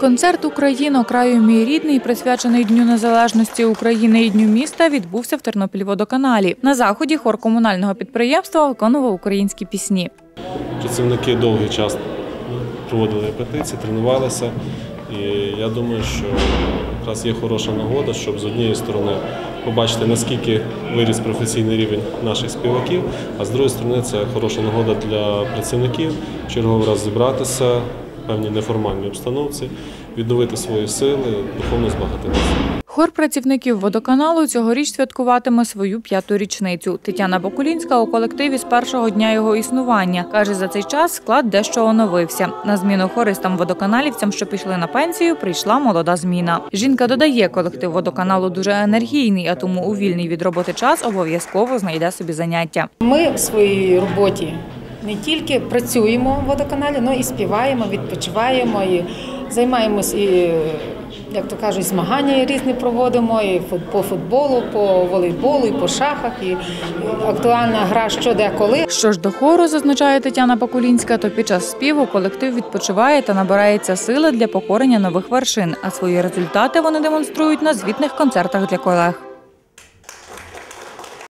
Концерт Україно краю мій рідний, присвячений Дню Незалежності України і Дню міста, відбувся в Тернопільводоканалі. На заході хор комунального підприємства виконував українські пісні. Працівники довгий час проводили репетиції, тренувалися. І я думаю, що якраз є хороша нагода, щоб з однієї сторони побачити, наскільки виріс професійний рівень наших співаків, а з другої сторони це хороша нагода для працівників черговий раз зібратися певній неформальній обстановці, відновити свої сили, духовно збагатитися. Хор працівників водоканалу цьогоріч святкуватиме свою п'яту річницю. Тетяна Бакулінська у колективі з першого дня його існування. Каже, за цей час склад дещо оновився. На зміну хористам-водоканалівцям, що пішли на пенсію, прийшла молода зміна. Жінка додає, колектив водоканалу дуже енергійний, а тому у вільний від роботи час обов'язково знайде собі заняття. Ми в своїй роботі не тільки працюємо в водоканалі, але і співаємо, відпочиваємо і займаємось і, як то кажуть, змагання різні проводимо і по футболу, по волейболу, і по шахах, і актуальна гра що де коли. Що ж до хору, зазначає Тетяна Покулінська, то під час співу колектив відпочиває та набирається сили для покорення нових вершин. А свої результати вони демонструють на звітних концертах для колег.